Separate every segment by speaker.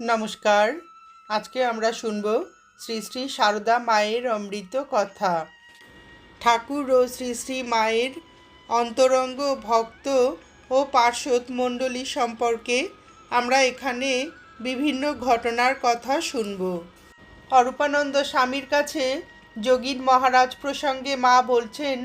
Speaker 1: নমস্কার। আজকে আমরা শুনব শ্রী শ্রী সারদা মায়ের অমৃত কথা। ঠাকুর ও শ্রী শ্রী মায়ের অন্তরঙ্গ ভক্ত ও পার্শ্বদ মণ্ডলী সম্পর্কে আমরা এখানে বিভিন্ন ঘটনার কথা শুনব। অরূপানন্দ স্বামীর কাছে যোগীন মহারাজ প্রসঙ্গে মা বলছেন,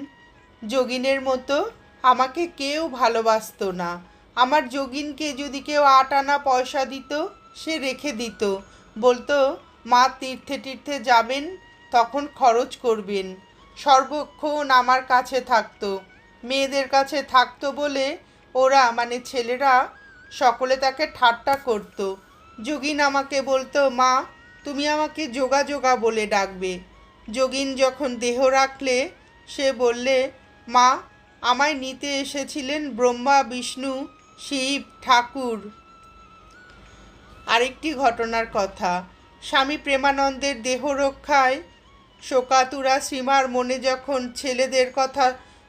Speaker 1: যোগিনের মতো আমাকে কেউ ভালোবাসতো না। আমার যোগিনকে যদি কেউ আট আনা পয়সা দিত সে রেখে দিত। বলতো, মা তীর্থে তীর্থে যাবেন, তখন খরচ করবেন। সর্বক্ষণ আমার কাছে থাকতো। মেয়েদের কাছে থাকতো বলে ওরা মানে ছেলেরা, সকলে তাকে ঠাট্টা করতো। যোগিন আমাকে বলতো, মা, তুমি আমাকে যোগা যোগা বলে ডাকবে। যোগিন যখন দেহ রাখলে, সে বললে, মা, আমায় নিতে এসেছিলেন ব্রহ্মা, বিষ্ণু, শিব, ঠাকুর। আরেকটি ঘটনার কথা। স্বামী প্রেমানন্দের দেহ রক্ষায় শোকাতুরা সীমার মনে যখন ছেলেদের কথা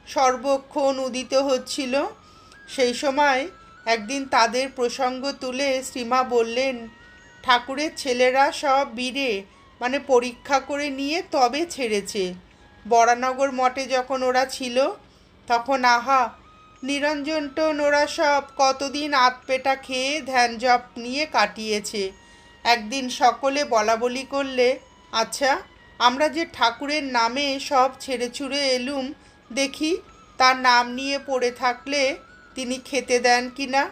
Speaker 1: সর্বক্ষণ উদিত হচ্ছিল, সেই সময় একদিন তাদের প্রসঙ্গ তুলে শ্রীমা বললেন, ঠাকুরের ছেলেরা সব বীরে মানে পরীক্ষা করে নিয়ে তবে ছেড়েছে। বরানগর মঠে যখন ওরা ছিল, তখন আহা নিরঞ্জনটন ওরা সব কতদিন আতপেটা খেয়ে ধ্যান জপ নিয়ে কাটিয়েছে। একদিন সকলে বলা বলি করলে আচ্ছা আমরা যে ঠাকুরের নামে সব ছেড়ে ছুড়ে এলুম, দেখি তার নাম নিয়ে পড়ে থাকলে তিনি খেতে দেন কি না?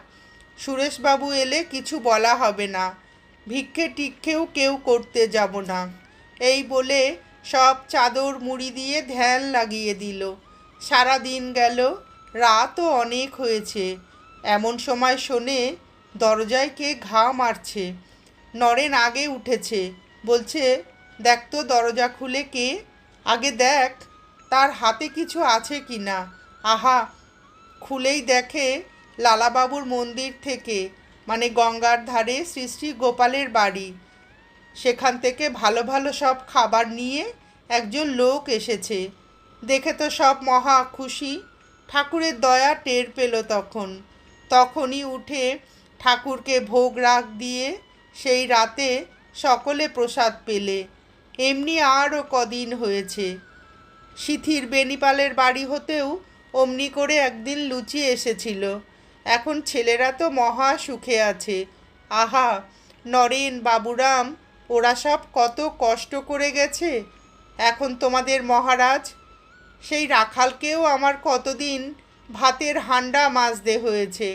Speaker 1: সুরেশবাবু এলে কিছু বলা হবে না। ভিক্ষে টিক্ষেও কেউ করতে যাব না। এই বলে সব চাদর মুড়ি দিয়ে ধ্যান লাগিয়ে দিল। সারা দিন গেল রাতও অনেক হয়েছে। এমন সময় শোনে, দরজায় কে ঘা মারছে। নরেন আগে উঠেছে, বলছে, দেখ তো দরজা খুলে কে? আগে দেখ, তার হাতে কিছু আছে কি না? আহা, খুলেই দেখে লালাবাবুর মন্দির থেকে মানে গঙ্গার ধারে শ্রী শ্রী গোপালের বাড়ি। সেখান থেকে ভালো ভালো সব খাবার নিয়ে একজন লোক এসেছে। দেখে তো সব মহা খুশি। ঠাকুরের দয়া টের পেল তখন। তখনই উঠে ঠাকুরকে ভোগ রাগ দিয়ে সেই রাতে সকলে প্রসাদ পেলে। এমনি আরও কদিন হয়েছে। সিথির বেনিপালের বাড়ি হতেও অমনি করে একদিন লুচি এসেছিল। এখন ছেলেরা তো মহা সুখে আছে। আহা, নরেন, বাবুরাম, ওরা সব কত কষ্ট করে গেছে। এখন তোমাদের মহারাজ সেই রাখালকেও আমার কতদিন ভাতের হান্ডা মাজতে হয়েছে।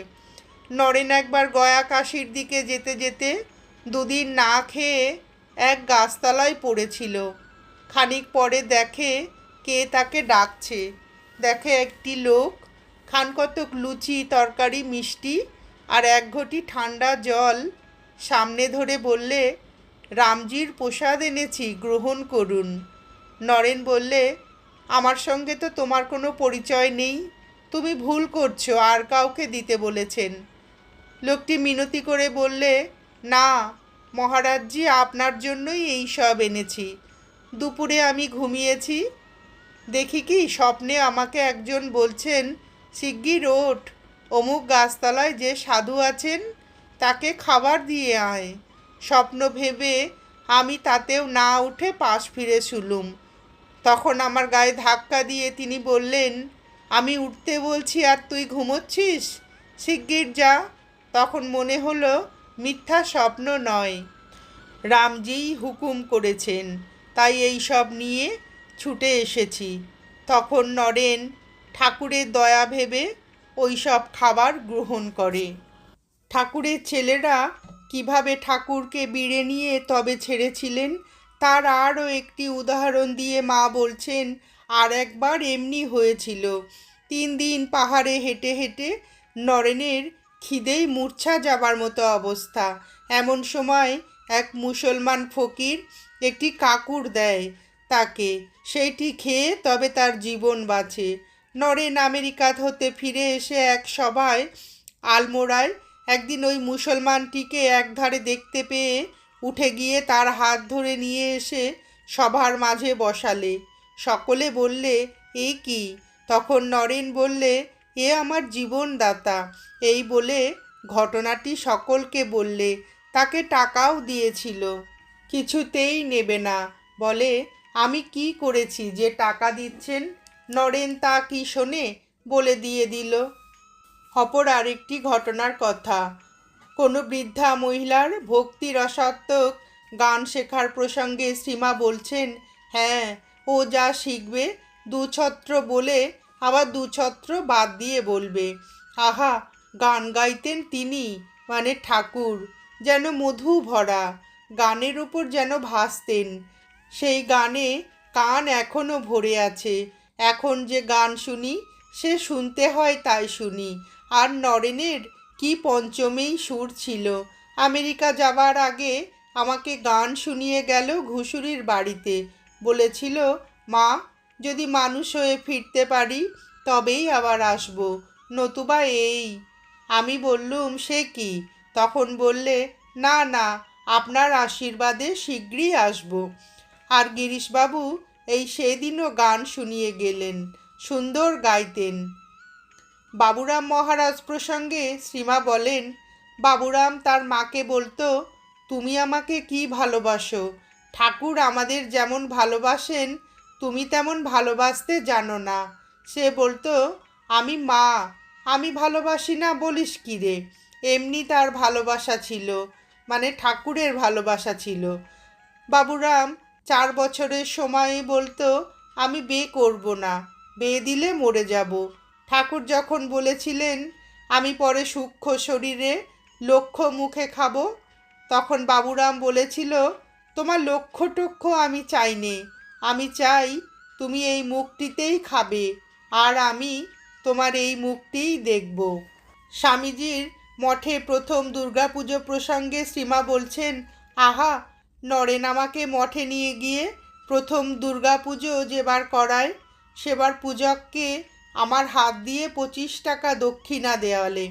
Speaker 1: নরেন একবার গয়া কাশির দিকে যেতে যেতে দুদিন না খেয়ে এক গাছতলায় পড়েছিল। খানিক পরে দেখে কে তাকে ডাকছে। দেখে একটি লোক খানকতক লুচি, তরকারি, মিষ্টি আর এক ঘটি ঠান্ডা জল সামনে ধরে বললে, রামজির প্রসাদ এনেছি, গ্রহণ করুন। নরেন বললে আমার সঙ্গে তো তোমার কোনো পরিচয় নেই। তুমি ভুল করছ, আর কাউকে দিতে বলেছেন। লোকটি মিনতি করে বললে, না, মহারাজজি, আপনার জন্যই এই সব এনেছি। দুপুরে আমি ঘুমিয়েছি। দেখি কি স্বপ্নে আমাকে একজন বলছেন, শিগগির ওঠ, অমুক গাছতলায় যে সাধু আছেন, তাকে খাবার দিয়ে আয়। স্বপ্ন ভেবে আমি তাতেও না উঠে পাশ ফিরে শুলুম। তখন আমার গায়ে ধাক্কা দিয়ে তিনি বললেন, আমি উঠতে বলছি আর তুই ঘুমোচ্ছিস? শিগগির যা। তখন মনে হলো, মিথ্যা স্বপ্ন নয়। রামজিই হুকুম করেছেন, তাই এই সব নিয়ে ছুটে এসেছি। তখন নরেন, ঠাকুরের দয়া ভেবে ওই সব খাবার গ্রহণ করে। ঠাকুরের ছেলেরা কীভাবে ঠাকুরকে বিড়ে নিয়ে তবে ছেড়েছিলেন তার আরও একটি উদাহরণ দিয়ে মা বলছেন, আর একবার এমনি হয়েছিল। তিন দিন পাহাড়ে হেঁটে হেঁটে নরেনের খিদেই মূর্ছা যাবার মতো অবস্থা। এমন সময় এক মুসলমান ফকির একটি কাকুর দেয় তাকে। সেইটি খেয়ে তবে তার জীবন বাঁচে। নরেন আমেরিকা হতে ফিরে এসে এক সভায় আলমোড়ায় একদিন ওই মুসলমানটিকে একধারে দেখতে পেয়ে উঠে গিয়ে তার হাত ধরে নিয়ে এসে সভার মাঝে বসালে। সকলে বললে, এ কি? তখন নরেন বললে, এ আমার জীবনদাতা। এই বলে ঘটনাটি সকলকে বললে, তাকে টাকাও দিয়েছিল, কিছুতেই নেবে না। বলে, আমি কি করেছি যে টাকা দিচ্ছেন? নরেন তা কি শোনে বলে দিয়ে দিল। অপর আরেকটি ঘটনার কথা কোনো বৃদ্ধা মহিলার ভক্তি রসাত্মক গান শেখার প্রসঙ্গে শ্রীমা বলছেন হ্যাঁ ও যা শিখবে, দুছত্র বলে আবার দুছত্র বাদ দিয়ে বলবে। আহা, গান গাইতেন তিনি মানে ঠাকুর, যেন মধু ভরা, গানের উপর যেন ভাসতেন। সেই গানে কান এখনও ভরে আছে। এখন যে গান শুনি, সে শুনতে হয় তাই শুনি। আর নরেনের কি পঞ্চমেই সুর ছিল? আমেরিকা যাবার আগে আমাকে গান শুনিয়ে গেল ঘুষুরির বাড়িতে। বলেছিল, মা, যদি মানুষ হয়ে ফিরতে পারি, তবেই আবার আসব। নতুবা এই। আমি বললুম, সে কি? তখন বললে, না না, আপনার আশীর্বাদে শীঘ্রই আসব। আর গিরিশবাবু এই সেদিনও গান শুনিয়ে গেলেন, সুন্দর গাইতেন। বাবুরাম মহারাজ প্রসঙ্গে শ্রীমা বলেন, বাবুরাম, তার মাকে বলতো, তুমি আমাকে কি ভালোবাসো? ঠাকুর আমাদের যেমন ভালোবাসেন, তুমি তেমন ভালোবাসতে জানো না। সে বলতো, আমি মা, আমি ভালোবাসি না বলিস কি রে? এমনি তার ভালোবাসা ছিল মানে ঠাকুরের ভালোবাসা ছিল। বাবুরাম চার বছরের সময় বলতো, আমি বিয়ে করব না, বিয়ে দিলে মরে যাব। ঠাকুর যখন বলেছিলেন, আমি পরে সূক্ষ্ম শরীরে লক্ষ্য মুখে খাব, তখন বাবুরাম বলেছিল, তোমার লক্ষ্য টক্ষ আমি চাই নে। আমি চাই তুমি এই মুখটিতেই খাবে, আর আমি তোমার এই মুখটিই দেখব। স্বামীজির মঠে প্রথম দুর্গাপুজো প্রসঙ্গে শ্রীমা বলছেন, আহা, নরেন আমাকে মঠে নিয়ে গিয়ে প্রথম দুর্গাপুজো যেবার করায়, সেবার পূজককে আমার হাত দিয়ে পঁচিশ টাকা দক্ষিণা দেওয়ালে।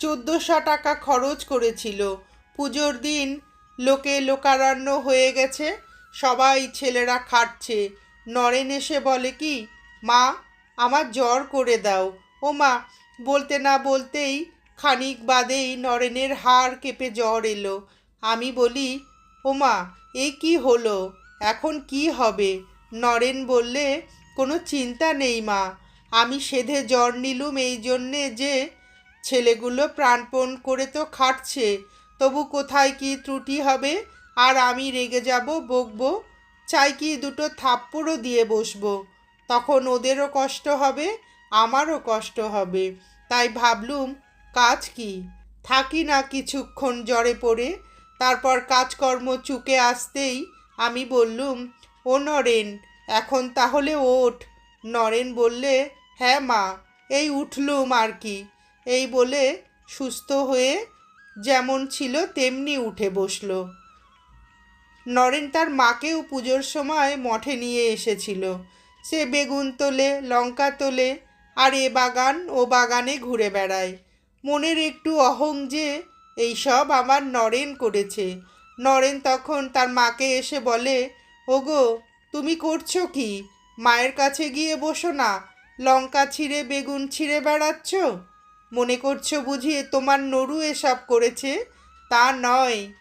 Speaker 1: চোদ্দোশো টাকা খরচ করেছিল। পুজোর দিন লোকে লোকারণ্য হয়ে গেছে, সবাই ছেলেরা খাটছে। নরেন এসে বলে কি, মা, আমার জ্বর করে দাও। ও মা, বলতে না বলতেই খানিক বাদেই নরেনের হাড় কেঁপে জ্বর এলো। আমি বলি ওমা এ কি হলো? এখন কি হবে? নরেন বললে, কোনো চিন্তা নেই মা আমি সেধে জ্বর নিলুম এই জন্যে যে ছেলেগুলো প্রাণপণ করে তো খাটছে, তবু কোথায় কি ত্রুটি হবে? আর আমি রেগে যাব, বকবো? চাই কি দুটো থাপ্পড়ও দিয়ে বসবো? তখন ওদেরও কষ্ট হবে, আমারও কষ্ট হবে। তাই ভাবলুম, কাজ কি? থাকি না কিছুক্ষণ জ্বরে পড়ে, তারপর কাজকর্ম চুকে আসতেই আমি বললুম, ও নরেন, এখন তাহলে ওঠ। নরেন বললে হ্যাঁ মা, এই উঠলুম আর কি। এই বলে সুস্থ হয়ে যেমন ছিল তেমনি উঠে বসল। নরেন তার মাকেও পুজোর সময় মঠে নিয়ে এসেছিল। সে বেগুন তোলে, লঙ্কা তোলে আর এ বাগান ও বাগানে ঘুরে বেড়ায়। মনের একটু অহং যে এইসব আমার নরেন করেছে। নরেন তখন তার মাকে এসে বলে, ওগো, তুমি করছ কি? মায়ের কাছে গিয়ে বসো না লঙ্কা ছিঁড়ে, বেগুন ছিঁড়ে বেড়াচ্ছ? মনে করছ বুঝি তোমার নরু এসব করেছে? তা নয়।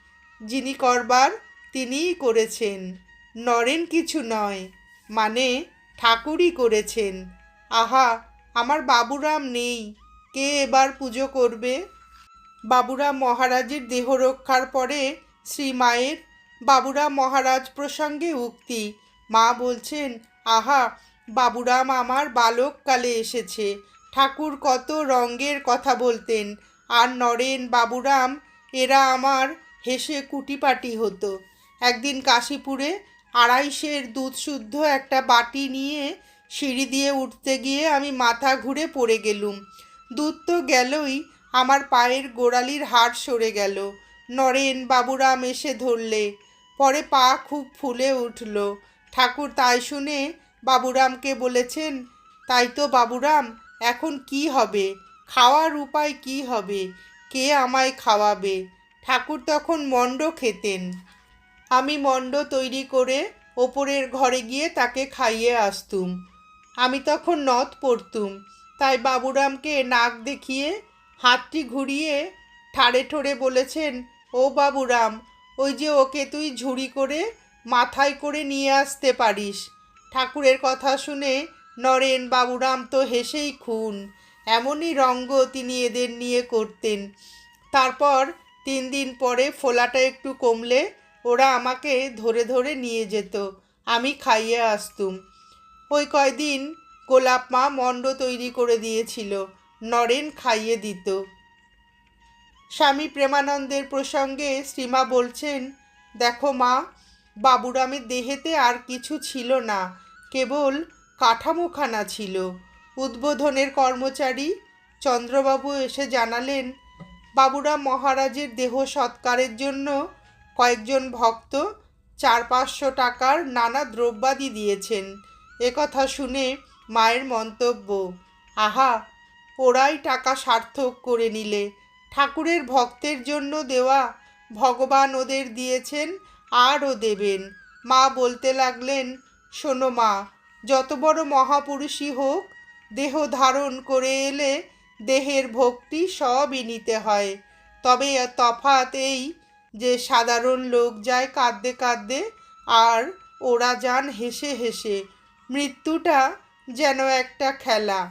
Speaker 1: যিনি করবার, তিনিই করেছেন। নরেন কিছু নয়। মানে ঠাকুরই করেছেন। আহা, আমার বাবুরাম নেই। কে এবার পুজো করবে? বাবুরাম মহারাজের দেহ রক্ষার পরে শ্রী মায়ের বাবুরাম মহারাজ প্রসঙ্গে উক্তি। মা বলছেন, আহা বাবুরাম আমার বালককালে এসেছে। ঠাকুর কত রঙ্গের কথা বলতেন। আর নরেন, বাবুরাম, এরা আমার হেসে কুটিপাটি হতো। একদিন কাশীপুরে আড়াইশের দুধ শুদ্ধ একটা বাটি নিয়ে সিঁড়ি দিয়ে উঠতে গিয়ে আমি মাথা ঘুরে পড়ে গেলুম। দুধ তো গেলই, আমার পায়ের গোড়ালির হাড় সরে গেল। নরেন, বাবুরাম এসে ধরলে, পরে পা খুব ফুলে উঠল। ঠাকুর তাই শুনে বাবুরামকে বলেছেন, তাই তো বাবুরাম, এখন কি হবে? খাওয়ার উপায় কি হবে? কে আমায় খাওয়াবে? ঠাকুর তখন মণ্ড খেতেন। আমি মণ্ড তৈরি করে ওপরের ঘরে গিয়ে তাকে খাইয়ে আসতুম। আমি তখন নথ পড়তুম। তাই বাবুরামকে নাক দেখিয়ে, হাতটি ঘুরিয়ে ঠাড়ে ঠোড়ে বলেছেন, ও বাবুরাম, ওই যে ওকে তুই ঝুড়ি করে মাথায় করে নিয়ে আসতে পারিস। ঠাকুরের কথা শুনে নরেন বাবুরাম তো হেসেই খুন। এমনই রঙ্গ তিনি এদের নিয়ে করতেন। তারপর তিন দিন পরে ফোলাটা একটু কমলে ওরা আমাকে ধরে ধরে নিয়ে যেত। আমি খাইয়ে আসতুম। ওই কয়দিন গোলাপ মা মণ্ড তৈরি করে দিয়েছিল। নরেন খাইয়ে দিত। স্বামী প্রেমানন্দের প্রসঙ্গে শ্রীমা বলছেন, দেখো মা বাবুরামের দেহেতে আর কিছু ছিল না, কেবল কাঠামোখানা ছিল। উদ্বোধনের কর্মচারী চন্দ্রবাবু এসে জানালেন বাবুরাম মহারাজের দেহ সৎকারের জন্য কয়েকজন ভক্ত চার পাঁচশো টাকার নানা দ্রব্যাদি দিয়েছেন। একথা শুনে মায়ের মন্তব্য, আহা, ওরাই টাকা সার্থক করে নিলে। ঠাকুরের ভক্তের জন্য দেওয়া ভগবান ওদের দিয়েছেন আরও দেবেন। মা বলতে লাগলেন, শোনো মা, যত বড় মহাপুরুষই হোক, দেহ ধারণ করে এলে দেহের ভক্তি সবই নিতে হয়। তবে তফাৎ এই যে সাধারণ লোক যায় কাঁদতে কাঁদতে আর ওরা যান হেসে হেসে, মৃত্যুটা যেন একটা খেলা।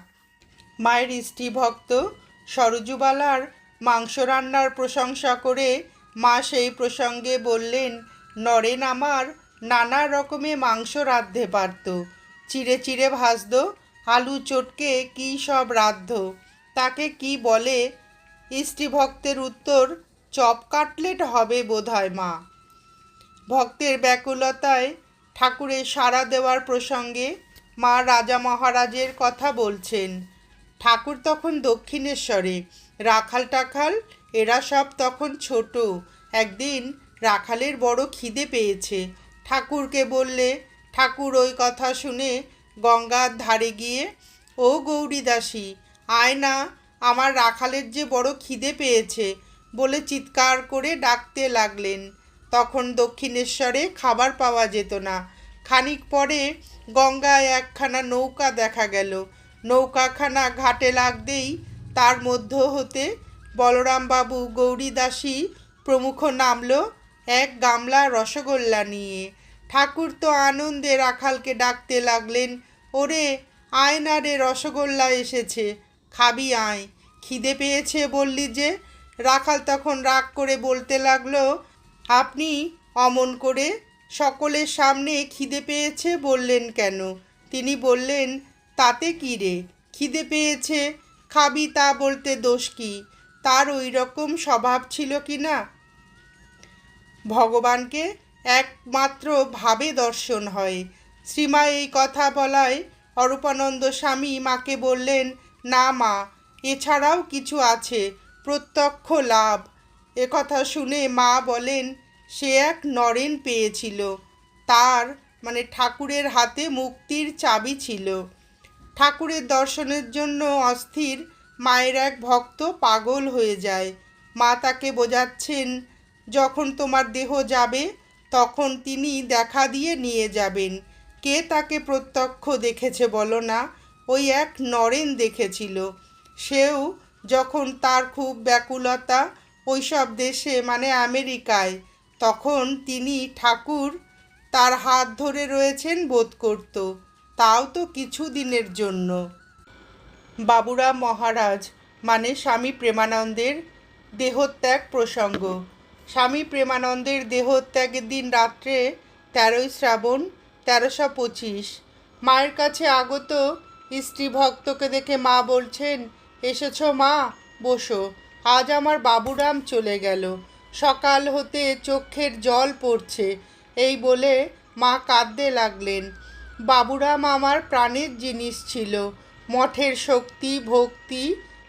Speaker 1: মায়ের স্ত্রীভক্ত সরজুবালার মাংস রান্নার প্রশংসা করে মা সেই প্রসঙ্গে বললেন নরেন আমার নানা রকমের মাংস রাঁধতে পারত। চিড়ে চিড়ে ভাজত, আলু চটকে কী সব রাঁধত। তাকে কি বলে? স্ত্রীভক্তের উত্তর, চপ কাটলেট হবে বোধহয় মা। ভক্তের ব্যাকুলতায় ঠাকুরের সাড়া দেওয়ার প্রসঙ্গে মা রাজা মহারাজের কথা বলছেন, ঠাকুর তখন দক্ষিণেশ্বরে, রাখাল টাখাল, এরা সব তখন ছোট। একদিন রাখালের বড় খিদে পেয়েছে। ঠাকুরকে বললে, ঠাকুর ওই কথা শুনে গঙ্গার ধারে গিয়ে, ও গৌরীদাসী, আয় না, আমার রাখালের যে বড় খিদে পেয়েছে, বলে চিৎকার করে ডাকতে লাগলেন। তখন দক্ষিণেশ্বরে খাবার পাওয়া যেত না। খানিক পরে গঙ্গায় একখানা নৌকা দেখা গেল। নৌকাখানা ঘাটে লাগতেই তার মধ্য হতে বলরামবাবু গৌরীদাসী প্রমুখ নামল এক গামলা রসগোল্লা নিয়ে। ঠাকুর তো আনন্দে রাখালকে ডাকতে লাগলেন, ওরে, আয় না রে রসগোল্লা এসেছে, খাবি আয়। খিদে পেয়েছে বললি যে, রাখাল তখন রাগ করে বলতে লাগল, আপনি অমন করে সকলের সামনে খিদে পেয়েছে বললেন কেন? তিনি বললেন, তাতে কী রে? খিদে পেয়েছে, খাবি তা বলতে দোষ কি? তার ওই রকম স্বভাব ছিল কি না? ভগবানকে একমাত্র ভাবে দর্শন হয়। শ্রীমা এই কথা বলায় অরূপানন্দ স্বামী মাকে বললেন, না মা, এছাড়াও কিছু আছে, প্রত্যক্ষ লাভ। একথা শুনে মা বলেন, সে এক নরেন পেয়েছিল। তার মানে ঠাকুরের হাতে মুক্তির চাবি ছিল। ঠাকুরের দর্শনের জন্য অস্থির মায়ের এক ভক্ত পাগল হয়ে যায়। মা তাকে বোঝাচ্ছেন যখন তোমার দেহ যাবে, তখন তিনি দেখা দিয়ে নিয়ে যাবেন। কে তাকে প্রত্যক্ষ দেখেছে বলো না? ওই এক নরেন দেখেছিল। সেও যখন তার খুব ব্যাকুলতা, ওইসব দেশে মানে আমেরিকায়, তখন তিনি ঠাকুর তার হাত ধরে রয়েছেন বোধ করত। তাও তো কিছু দিনের জন্য। বাবুরা মহারাজ মানে স্বামী প্রেমানন্দের দেহত্যাগ প্রসঙ্গ। স্বামী প্রেমানন্দের দেহত্যাগের দিন রাত্রে তেরোই শ্রাবণ, তেরোশো পঁচিশ। মায়ের কাছে আগত স্ত্রী ভক্তকে দেখে মা বলছেন, এসেছ মা, বসো। আজ আমার বাবুরাম চলে গেল। সকাল হতে চোখের জল পড়ছে এই বলে মা কাঁদতে লাগলেন। বাবুরাম আমার প্রাণের জিনিস ছিল। মঠের শক্তি, ভক্তি,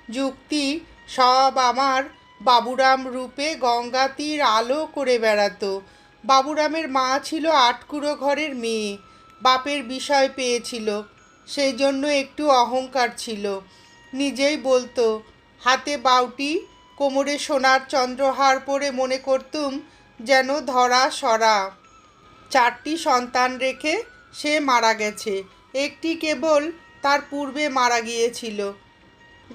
Speaker 1: যুক্তি সব আমার বাবুরাম রূপে গঙ্গা তীর আলো করে বেড়াতো। বাবুরামের মা ছিল আটকুড়ো ঘরের মেয়ে। বাপের বিষয় পেয়েছিল সেই জন্য একটু অহংকার ছিল। নিজেই বলতো, হাতে বাউটি, কোমরে সোনার চন্দ্রহার পরে মনে করতুম যেন ধরা সরা। চারটি সন্তান রেখে সে মারা গেছে। একটি কেবল তার পূর্বে মারা গিয়েছিল।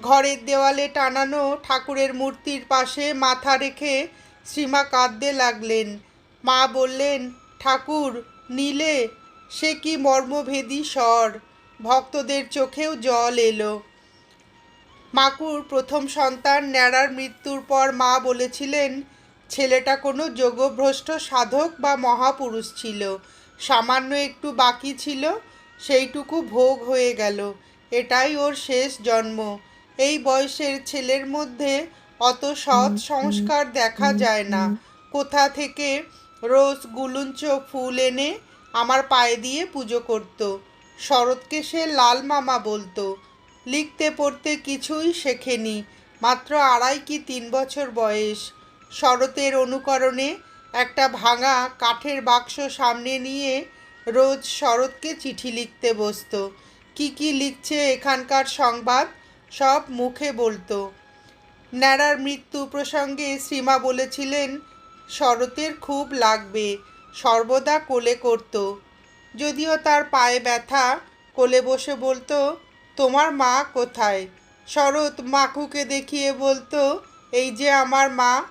Speaker 1: ঘরের দেওয়ালে টানানো ঠাকুরের মূর্তির পাশে মাথা রেখে শ্রীমা কাঁদতে লাগলেন। মা বললেন, ঠাকুর, নীলে, সে কি মর্মভেদী স্বর? ভক্তদের চোখেও জল এলো। মাকুর প্রথম সন্তান ন্যাড়ার মৃত্যুর পর মা বলেছিলেন, ছেলেটা কোনো যোগভ্রষ্ট সাধক বা মহাপুরুষ ছিল। সামান্য একটু বাকি ছিল, সেইটুকু ভোগ হয়ে গেল। এটাই ওর শেষ জন্ম। এই বয়সের ছেলের মধ্যে অত সৎ সংস্কার দেখা যায় না। কোথা থেকে রোজ গুলুঞ্চ ফুল এনে আমার পায়ে দিয়ে পুজো করত। শরৎকে সে লাল মামা বলতো। লিখতে পড়তে কিছুই শেখেনি মাত্র আড়াই কি তিন বছর বয়স। শরতের অনুকরণে একটা ভাঙা কাঠের বাক্স সামনে নিয়ে রোজ শরৎকে চিঠি লিখতে বসতো। কি কি লিখছে এখানকার সংবাদ? সব মুখে বলতো। ন্যাড়ার মৃত্যু প্রসঙ্গে শ্রীমা বলেছিলেন, শরতের খুব লাগবে, সর্বদা কোলে করত। যদিও তার পায়ে ব্যথা, কোলে বসে বলতো, তোমার মা কোথায়? শরৎ মাকুকে দেখিয়ে বলতো, এই যে আমার মা।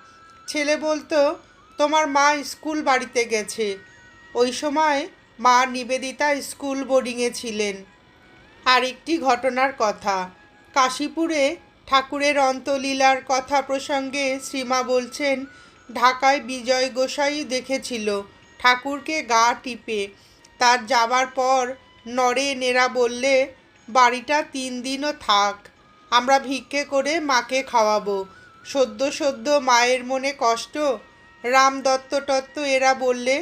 Speaker 1: ছেলে বলতো, তোমার মা স্কুল বাড়িতে গেছে। ওই সময় মা নিবেদিতা স্কুল বোর্ডিংয়ে ছিলেন। আরেকটি ঘটনার কথা। কাশীপুরে ঠাকুরের অন্তলীলার কথা প্রসঙ্গে শ্রীমা বলছেন, ঢাকায় বিজয় গোসাই দেখেছিল, ঠাকুরকে গা টিপে। তার যাবার পর নরে নেরা বললে, বাড়িটা তিন দিনও থাক, আমরা ভিক্ষে করে মাকে খাওয়াবো। সদ্য সদ্য মায়ের মনে কষ্ট রাম দত্ত এরা বললে,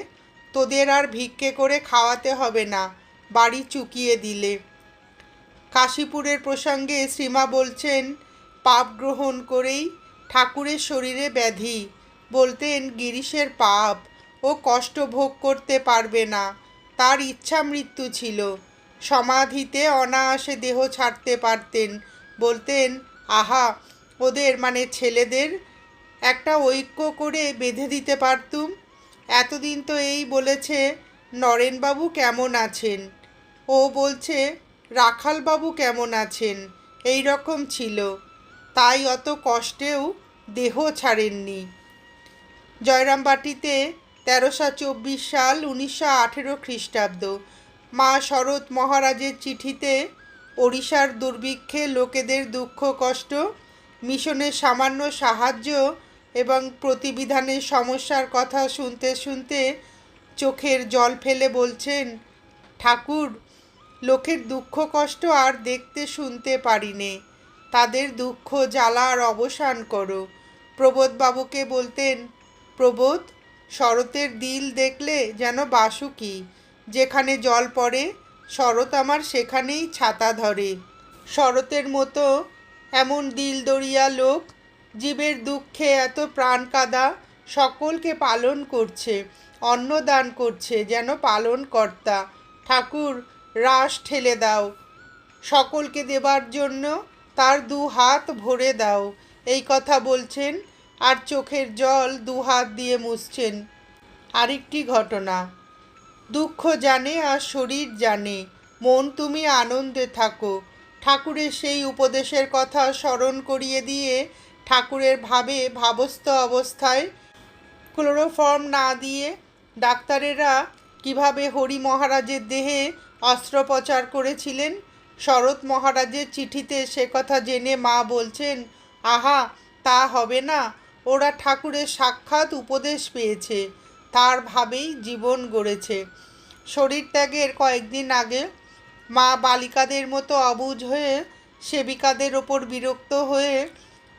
Speaker 1: তোদের আর ভিক্ষে করে খাওয়াতে হবে না, বাড়ি চুকিয়ে দিলে। কাশীপুরের প্রসঙ্গে শ্রীমা বলছেন, পাপ গ্রহণ করেই ঠাকুরের শরীরে ব্যাধি। বলতেন, গিরিশের পাপ ও কষ্ট ভোগ করতে পারবে না। তার ইচ্ছা মৃত্যু ছিল। সমাধিতে অনায়াসে দেহ ছাড়তে পারতেন। বলতেন, আহা, ওদের মানে ছেলেদের একটা ঐক্য করে বেঁধে দিতে পারতুম? এতদিন তো এই বলেছে, নরেনবাবু কেমন আছেন ও বলছে রাখালবাবু কেমন আছেন? এই রকম ছিল। তাই অত কষ্টেও দেহ ছাড়েননি। জয়রামবাটিতে তেরোশো চব্বিশ সাল উনিশশো আঠেরো খ্রিস্টাব্দ। মা শরৎ মহারাজের চিঠিতে ওড়িশার দুর্ভিক্ষে লোকেদের দুঃখ, কষ্ট, মিশনের সামান্য সাহায্য এবং প্রতিবিধানের সমস্যার কথা শুনতে শুনতে চোখের জল ফেলে বলছেন, ঠাকুর লোকের দুঃখ, কষ্ট আর দেখতে শুনতে পারি নে তাদের দুঃখ জ্বালার অবসান করো। প্রবোধবাবুকে বলতেন, প্রবোধ, শরতের দিল দেখলে যেন বাসুকি যেখানে জল পড়ে, শরৎ আমার সেখানেই ছাতা ধরে। শরতের মতো এমন দিল দরিয়া লোক, জীবের দুঃখে এত প্রাণ কাদা, সকলকে পালন করছে, অন্ন দান করছে যেন পালন কর্তা। ঠাকুর রাস ঠেলে দাও। সকলকে দেবার জন্য তার দু হাত ভরে দাও। এই কথা বলছেন আর চোখের জল দু হাত দিয়ে মুছছেন। আরেকটি ঘটনা। দুঃখ জানে আর শরীর জানে। মন তুমি আনন্দে থাকো। ঠাকুরের সেই উপদেশের কথা স্মরণ করিয়ে দিয়ে ঠাকুরের ভাবে ভাবস্থ অবস্থায় ক্লোরোফর্ম না দিয়ে ডাক্তারেরা কীভাবে হরি মহারাজের দেহে অস্ত্রোপচার করেছিলেন। শরৎ মহারাজের চিঠিতে সে কথা জেনে মা বলছেন, আহা, তা হবে না। ওরা ঠাকুরের সাক্ষাৎ উপদেশ পেয়েছে। তার ভাবেই জীবন গড়েছে। শরীর ত্যাগের কয়েকদিন আগে মা বালিকাদের মতো অবুঝ হয়ে সেবিকাদের ওপর বিরক্ত হয়ে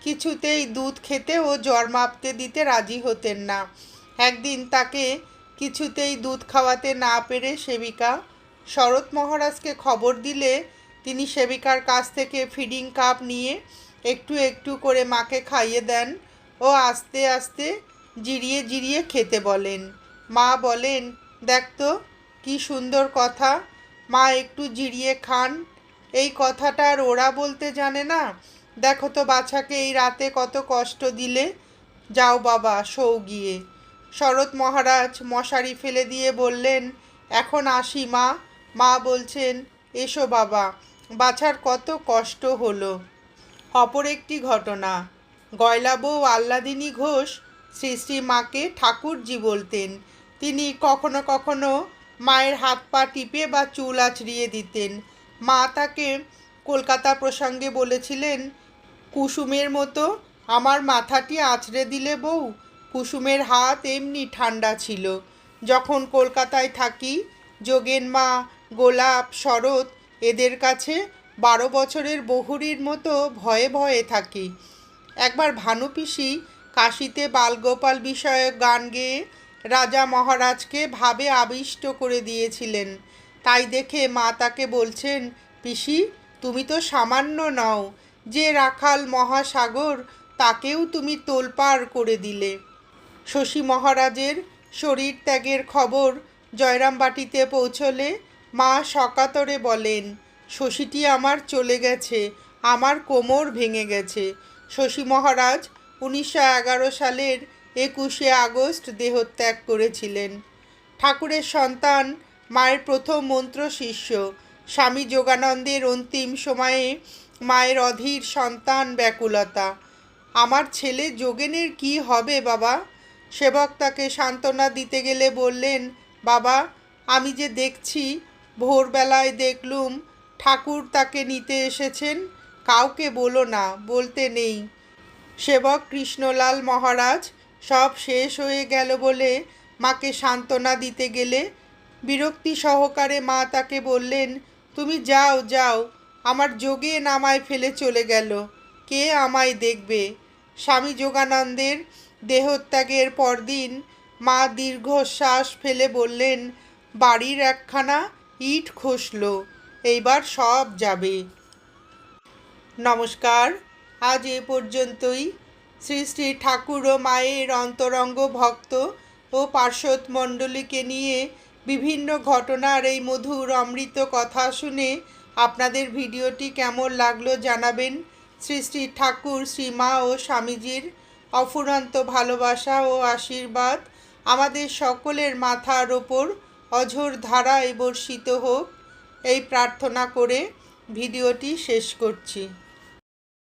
Speaker 1: কিছুতেই দুধ খেতে ও জ্বর মাপতে দিতে রাজি হতেন না। একদিন তাকে কিছুতেই দুধ খাওয়াতে না পেরে সেবিকা শরৎ মহারাজকে খবর দিলে তিনি সেবিকার কাছ থেকে ফিডিং কাপ নিয়ে একটু একটু করে মাকে খাইয়ে দেন ও আস্তে আস্তে জিরিয়ে জিরিয়ে খেতে বলেন। মা বলেন, দেখ তো, কী সুন্দর কথা। মা একটু জিরিয়ে খান। এই কথাটা আর ওরা বলতে জানে না। দেখো তো বাছাকে, এই রাতে কত কষ্ট দিলে। যাও বাবা সৌ গিয়ে। শরৎ মহারাজ মশারি ফেলে দিয়ে বললেন, এখন আসি মা। মা বলছেন, এসো বাবা, বাছার কত কষ্ট হলো। অপর একটি ঘটনা, গয়লা বউ আহ্লাদিনী ঘোষ শ্রী শ্রী মাকে ঠাকুরজি বলতেন। তিনি কখনো কখনো মায়ের হাত পা টিপে বা চুল আঁচড়িয়ে দিতেন। মা তাকে কলকাতা প্রসঙ্গে বলেছিলেন, কুসুমের মতো আমার মাথাটি আঁচড়ে দিলে বউ, কুসুমের হাত এমনি ঠান্ডা ছিল। যখন কলকাতায় থাকি, যোগেন মা গোলাপ, শরৎ এদের কাছে বারো বছরের বহুরীর মতো ভয়ে ভয়ে থাকি। একবার ভানুপিসি কাশিতে বালগোপাল বিষয়ক গান গেয়ে রাজা মহারাজকে ভাবে আবিষ্ট করে দিয়েছিলেন। তাই দেখে মা তাকে বলছেন, পিসি, তুমি তো সামান্য নও। যে রাখাল মহাসাগর, তাকেও তুমি তোলপাড় করে দিলে। শশী মহারাজের শরীর ত্যাগের খবর জয়রামবাটিতে পৌঁছলে মা সকাতরে বলেন, শশীটি আমার চলে গেছে, আমার কোমর ভেঙে গেছে। শশী মহারাজ উনিশশো এগারো সালের একুশে আগস্ট দেহত্যাগ করেছিলেন। ঠাকুরের সন্তান, মায়ের প্রথম মন্ত্র শিষ্য। স্বামী যোগানন্দের অন্তিম সময়ে মায়ের অধীর সন্তান ব্যাকুলতা। আমার ছেলে যোগেনের কি হবে বাবা? সেবক তাকে সান্ত্বনা দিতে গেলে বললেন, বাবা, আমি যে দেখছি ভোরবেলায় দেখলুম ঠাকুর তাকে নিতে এসেছেন। কাউকে বলো না, বলতে নেই। সেবক কৃষ্ণলাল মহারাজ, সব শেষ হয়ে গেল বলে মাকে সান্ত্বনা দিতে গেলে বিরক্তি সহকারে মা তাকে বললেন, তুমি যাও যাও, আমার যোগে নামায় ফেলে চলে গেল। কে আমায় দেখবে? স্বামী যোগানন্দের দেহত্যাগের পরদিন মা দীর্ঘশ্বাস ফেলে বললেন, বাড়ির একখানা ইট খসলো, এইবার সব যাবে। নমস্কার, আজ এ পর্যন্তই। শ্রী শ্রী ঠাকুর ও মায়ের অন্তরঙ্গ ভক্ত ও পার্শ্বদ মণ্ডলীকে নিয়ে বিভিন্ন ঘটনার এই মধুর অমৃত কথা শুনে আপনাদের ভিডিওটি কেমন লাগল জানাবেন। শ্রী শ্রী ঠাকুর শ্রীমা ও স্বামীজির অফুরন্ত ভালোবাসা ও আশীর্বাদ আমাদের সকলের মাথার ওপর অঝোর ধারায় বর্ষিত হোক এই প্রার্থনা করে ভিডিওটি শেষ করছি।